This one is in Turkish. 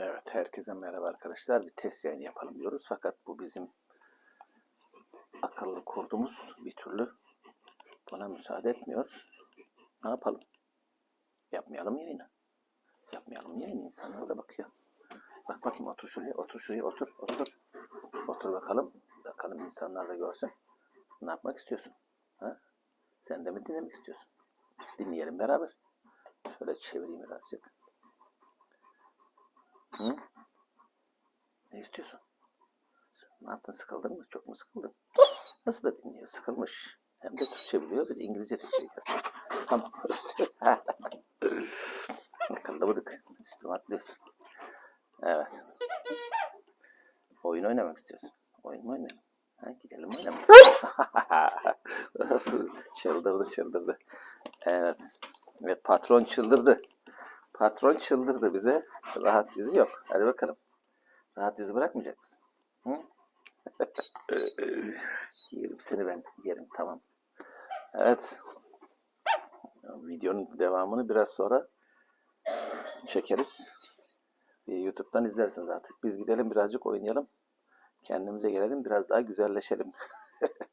Evet, herkese merhaba arkadaşlar. Bir test yayını yapalım diyoruz. Fakat bu bizim akıllı kurdumuz bir türlü buna müsaade etmiyor. Ne yapalım? Yapmayalım yayını. Yapmayalım yayını. İnsanlar da bakıyor. Bak bakayım otur şuraya, otur şuraya, otur, otur. Otur bakalım. Bakalım insanlar da görsün. Ne yapmak istiyorsun? Ha? Sen de mi dinlemek istiyorsun? Dinleyelim beraber. Şöyle çevireyim birazcık. Hı? Ne istiyorsun? Ne yaptın? Sıkıldın mı? Çok mu sıkıldın? Nasıl da dinliyor? Sıkılmış. Hem de Türkçe biliyor, bir de İngilizce de biliyor. Tamam. Üstüme atlıyorsun. Evet. Oyun oynamak istiyorsun. Oyun mu oynayalım? Ha, gidelim oynamaya. çıldırdı çıldırdı. Evet. Evet patron çıldırdı. Patron çıldırdı bize. Rahat yüzü yok. Hadi bakalım. Rahat yüzü bırakmayacak mısın? Hı? yerim seni ben. Yerim tamam. Evet. Videonun devamını biraz sonra çekeriz. YouTube'dan izlersiniz artık. Biz gidelim birazcık oynayalım. Kendimize gelelim. Biraz daha güzelleşelim.